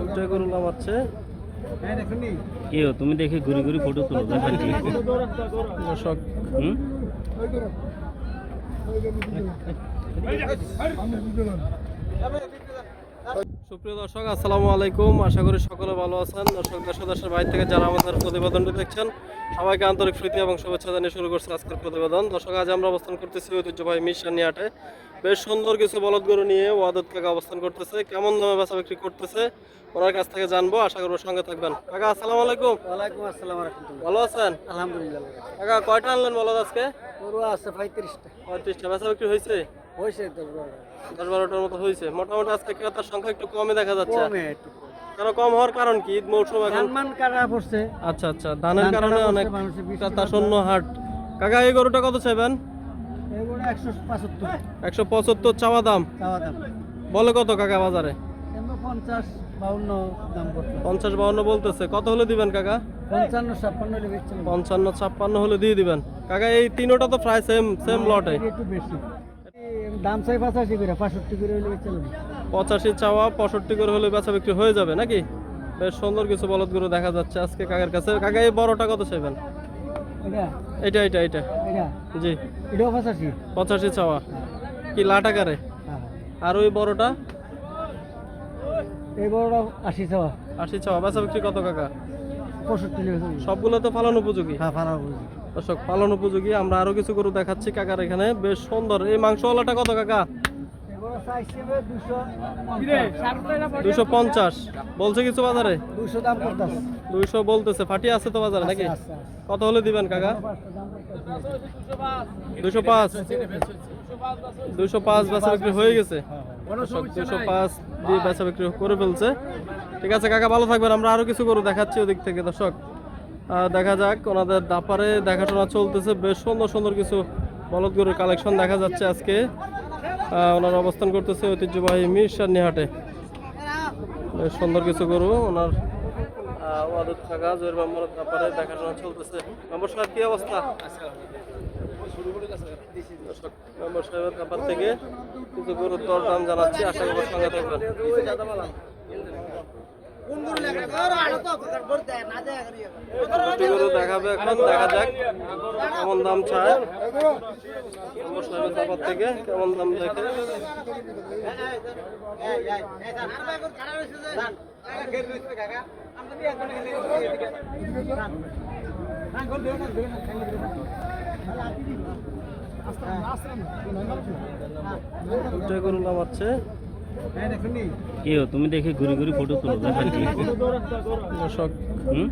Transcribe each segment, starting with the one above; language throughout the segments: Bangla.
দুটো গরু লাভাচ্ছে কেউ তুমি দেখে ঘুরি ঘুরি ফটো তুলো দেখান কি হুম সুপ্রিয় দর্শক আসসালামু আলাইকুম। আশা করি সকলে ভালো আছেন। দর্শক দেশ ও দেশের বাইরে থেকে যারা আমাদের প্রতিবেদনটি দেখছেন সবাইকে আন্তরিক প্রীতি এবং শুভেচ্ছা জানিয়ে শুরু করছে আজকের প্রতিবেদন। দর্শক আজ আমরা অবস্থান করতেছি ঐতিহ্যবাহী মিশানি হাটে বেশ সুন্দর কিছু বলদ গরু নিয়ে ওয়াদত কাকা অবস্থান করতেছে। কেমন দামে বেচা বিক্রি করতেছে ওনার কাছ থেকে জানব। আশা করব সঙ্গে থাকবেন। কাকা আসসালামু আলাইকুম। ওয়ালাইকুম আসসালাম ভালো আছেন? আলহামদুলিল্লাহ। কাকা কয়টা আনলেন বলদ আজকে? গরু আছে পঁয়ত্রিশটা। পঁয়ত্রিশটা। বেচা বিক্রি হয়েছে? হয়েছে দশ বারোটার মতো হয়েছে। মোটামুটি আজকে ক্রেতার সংখ্যা একটু কমই দেখা যাচ্ছে। কমে একটু কেন কম হওয়ার কারণ কি? ঈদ মৌসুম এখন? ধান কাটা পড়ছে। আচ্ছা আচ্ছা। ধানের কারণে অনেক ক্রেতা শূন্য হাট। কাকা এই গরুটা কত চাইবেন? একশো পঁচাত্তর। চাওয়া দাম? বলে কত কাকা বাজারে? পঞ্চাশ বাউন্ন বলতেছে। কত হলে দিবেন কাকা? পঞ্চান্ন ছাপ্পান্ন হলে দিয়ে দিবেন। কাকা এই তিনোটা তো প্রায় সেম সেম লটে একটু বেশি। দাম চাই পঁচাশি করে পাঁষট্টি করে হলে বেচছে পঁচাশি চাওয়া পঁয়ষট্টি করে হলে বেচা বিক্রি হয়ে যাবে নাকি? বেশ সুন্দর কিছু বলদ গরু দেখা যাচ্ছে আজকে কাকার কাছে। কাকা এই বড়টা কত চাইবেন? এটা? এটা এটা? জি। এটাও পঁচাশি? পঁচাশি চাওয়া। কি লাটাকারে হ্যাঁ। আর ওই বড়টা? এই বড়টা আশি চাওয়া। আশি চাওয়া। বেচা বিক্রি কত কাকা? পঁয়ষট্টি সবগুলো তো পালন উপযোগী? হ্যাঁ ভালো বুঝি দর্শক পালন উপযোগী। আমরা আরও কিছু গরু দেখাচ্ছি কাকার এখানে। বেশ সুন্দর। এই মাংসওয়ালাটা কত কাকা? দুশো পঞ্চাশ। বলছে কিছু বাজারে? দুইশো বলতেছে। ফাটি আছে তো বাজারে নাকি? কত হলে দিবেন কাকা? দুশো পাঁচ। দুশো পাঁচ বেচা বিক্রি হয়ে গেছে। দুশো পাঁচ দিয়ে বেচা বিক্রি করে ফেলছে। ঠিক আছে কাকা ভালো থাকবেন। আমরা আরও কিছু গরু দেখাচ্ছি ওদিক থেকে দর্শক। দেখা যাক ওনাদের দাপারে দেখাশোনা চলতেছে। বেশ সুন্দর সুন্দর কিছু বলদ গরুর কালেকশন দেখা যাচ্ছে আজকে। ওনার অবস্থান করতেছে ঐতিহ্যবাহী মিরসার হাটে বেশ সুন্দর কিছু গরু ওনার আহ, ওয়াদত থাকা জয়ের দেখাশোনা চলতেছে। মেম্বর সাহেব কি অবস্থা? মেম্বার সাহেবের থেকে কিছু গরুর দর দাম জানাচ্ছি। আশা করব সঙ্গে থাকবেন। গরু দেখা যাক কেমন দাম চায়। মেম্বার থেকে কেমন দাম দেখে। দুটো গরু নামাচ্ছে। কেউ তুমি দেখে ঘুরি ঘুরি ফটো তুলো দেখান কি? দর্শক। হুম?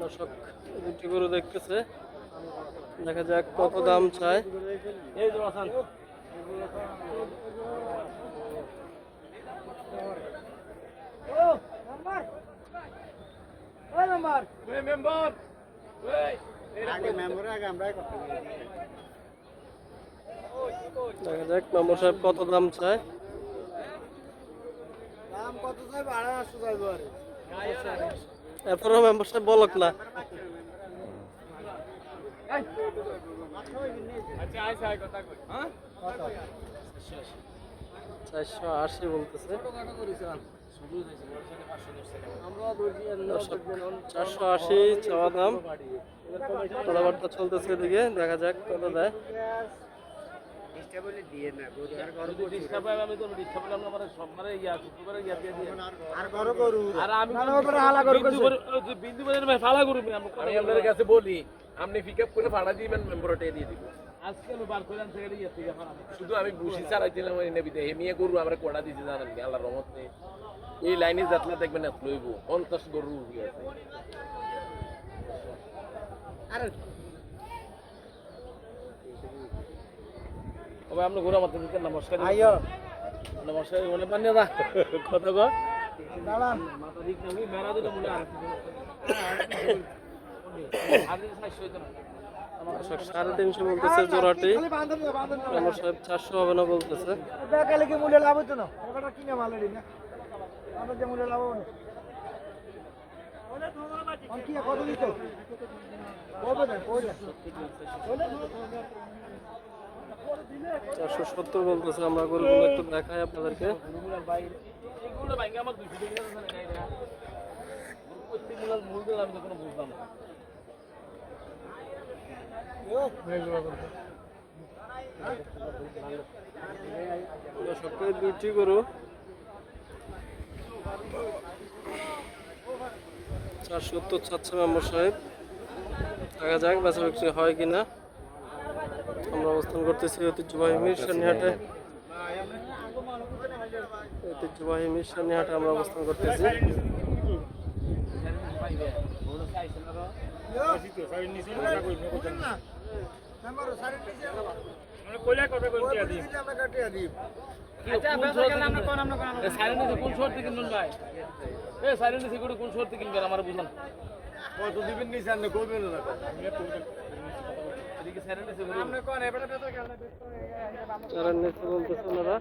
দর্শক দুটি গরু দেখতেছে দেখা যাক কত দাম চায়। দেখা যাক মেম্বার সাহেব কত দাম চায়? দাম কত চাই ভাড়া আসতে চাইব আরে। এরপরও মেম্বার সাহেব বলক না। চারশো আশি বলতেছে। চারশো আশি চাওয়া দাম। কথাবার্তা চলতেছে এদিকে দেখা যাক কত দেয়। আমি আপনার কাছে বলি আপনি পিক আপ করে ভাড়া দিবেন মেম্বরটা দিয়ে দিব। শুধু আমি বুঝি চালাইছিলাম ওই নেবিতে হেমিয়ে গরু আমরা কোড়া দিতে জানেন কি আল্লাহর রহমত। নেই এই লাইনে যাতলে দেখবেন লইব পঞ্চাশ গরু আছে। তবে আপনি ঘোরা মাথা দিতেন নমস্কার। আইয়ো। নমস্কার মনে পান না কত গো দাঁড়ান। মাথা দিক নামি মেরা দিলে মনে আর আগে সাইজ হইতো না দর্শক সাড়ে তিনশো বলতেছে জোড়াটি। মেম্বার সাহেব চারশো হবে না বলতেছে। বেকালে কি মূল্য লাভ হতো না? কিনে ভালো না। আমাদের যে মূল্য লাভ হবে। আর কি কত দিত চারশো সত্তর বলতেছে আমরা গরুগুলো একটু দেখাই আপনাদেরকে। এইগুলো ভাঙ্গে আমার দুইশো টাকা আছে না এটা প্রত্যেক মূল মূল দিলে আমি তো কোনো বুঝলাম না দর্শককে দুটি গরু চার সত্তর চাচ্ছে মেম্বার সাহেব। দেখা যাক বেচা বিক্রি হয় কিনা। আমরা অবস্থান করতেছি ঐতিহ্যবাহী মিরসানিহাটে ঐতিহ্যবাহী মিরসানিহাটে আমরা অবস্থান করতেছি। কোন শহর থেকে কিনবেন ভাই? এ সাইলেন্ট সিকিউরিটি কোন থেকে কিনবেন আমার বুঝলাম। কত দিবেন নিছেন না করবেন না এদিকে সাইলেন্ট সিকিউরিটি আপনি কোন এবারে তো গেল যারা নিতে বলতেছে না